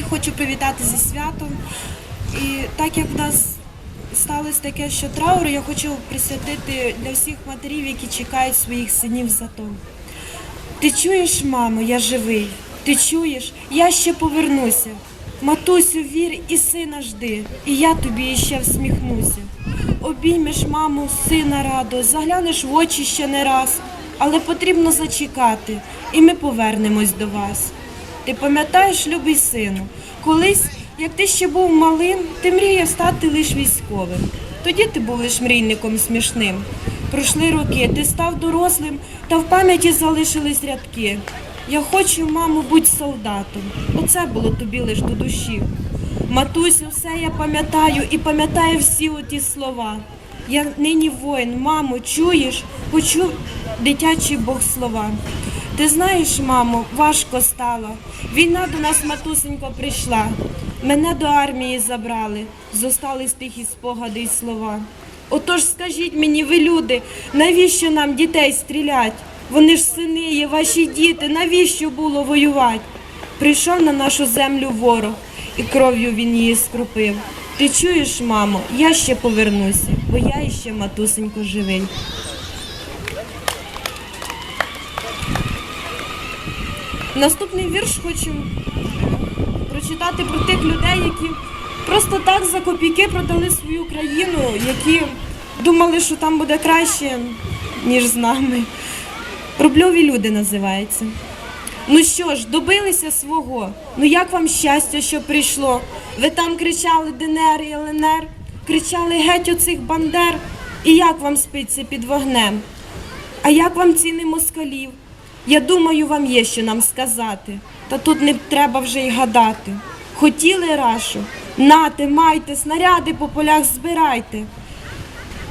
хочу привітати зі святом. І так як в нас сталося таке, що траур, я хочу присвятити для всіх матерів, які чекають своїх синів за то. Ти чуєш, мамо, я живий. Ти чуєш, я ще повернуся. Матусю, вір і сина жди, і я тобі іще всміхнуся. Обіймеш, маму, сина радо, заглянеш в очі ще не раз, але потрібно зачекати, і ми повернемось до вас. Ти пам'ятаєш, любий сину, колись, як ти ще був малим, ти мріяв стати лиш військовим. Тоді ти був лиш мрійником смішним. Пройшли роки, ти став дорослим, та в пам'яті залишились рядки. Я хочу, мамо, будь солдатом. Оце було тобі лиш до душі. Матусю, все я пам'ятаю і пам'ятаю всі оті слова. Я нині воїн, мамо, чуєш, почув дитячий Бог слова. Ти знаєш, мамо, важко стало. Війна до нас, матусенько, прийшла. Мене до армії забрали, зостались тихі спогади й слова. Отож скажіть мені, ви люди, навіщо нам дітей стрілять? Вони ж сини є, ваші діти, навіщо було воювати? Прийшов на нашу землю ворог, і кров'ю він її скропив. Ти чуєш, мамо, я ще повернуся, бо я іще матусенько живий. Наступний вірш хочу прочитати про тих людей, які просто так за копійки продали свою країну, які думали, що там буде краще, ніж з нами. Рубльові люди називається. Ну що ж, добилися свого. Ну як вам щастя, що прийшло? Ви там кричали ДНР і ЛНР, кричали геть оцих бандер. І як вам спиться під вогнем? А як вам ціни москалів? Я думаю, вам є що нам сказати. Та тут не треба вже й гадати. Хотіли рашу? Нате, майте, снаряди по полях збирайте.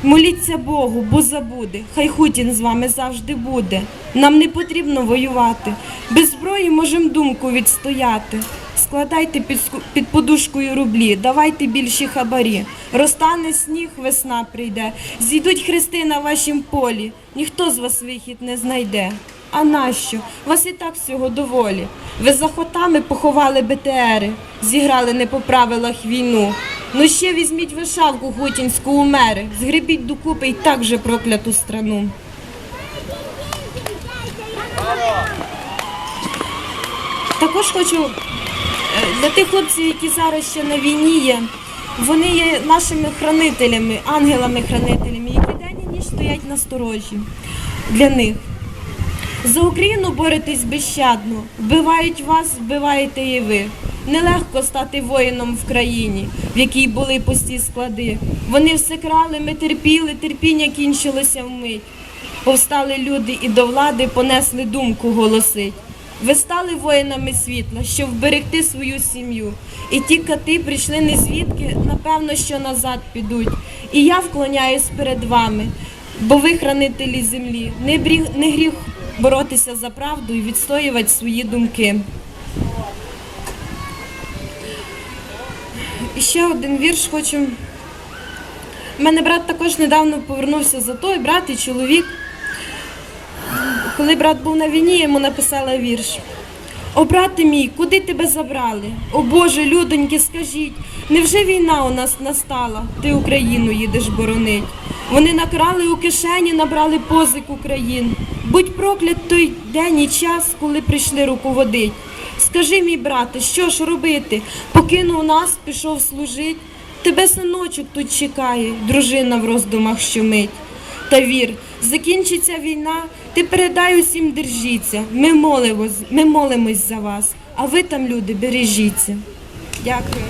Моліться Богу, бо забуде. Хай Хутін з вами завжди буде. Нам не потрібно воювати. Без зброї можемо думку відстояти. Складайте під, під подушкою рублі, давайте більші хабарі. Розтане сніг, весна прийде. Зійдуть хрести на вашім полі. Ніхто з вас вихід не знайде. А нащо? Вас і так всього доволі. Ви за хотами поховали БТРи, зіграли не по правилах війну. Ну ще візьміть вишавку гутінську у мери, згребіть докупи й так же прокляту страну. Також хочу е, для тих хлопців, які зараз ще на війні є, вони є нашими хранителями, ангелами-хранителями, які день і ніч стоять на сторожі для них. За Україну боретесь безщадно, вбивають вас, вбиваєте і ви. Нелегко стати воїном в країні, в якій були пусті склади. Вони все крали, ми терпіли, терпіння кінчилося вмить. Повстали люди і до влади понесли думку голосить. Ви стали воїнами світла, щоб вберегти свою сім'ю. І ті кати прийшли не звідки, напевно, що назад підуть. І я вклоняюсь перед вами, бо ви хранителі землі. Не, гріх боротися за правду і відстоювати свої думки. І ще один вірш хочу. У мене брат також недавно повернувся за той, брат і чоловік. Коли брат був на війні, йому написала вірш. О, брате мій, куди тебе забрали? О Боже, людоньки, скажіть, невже війна у нас настала? Ти Україну їдеш боронить. Вони накрали у кишені, набрали позик Україн. Будь проклят той день і час, коли прийшли руководить. Скажи, мій брате, що ж робити? Покинув нас, пішов служить. Тебе синочок тут чекає, дружина в роздумах щомить. Та вір, закінчиться війна, ти передай усім держіться. Ми молимось, ми молимось за вас, а ви там, люди, бережіться. Дякую.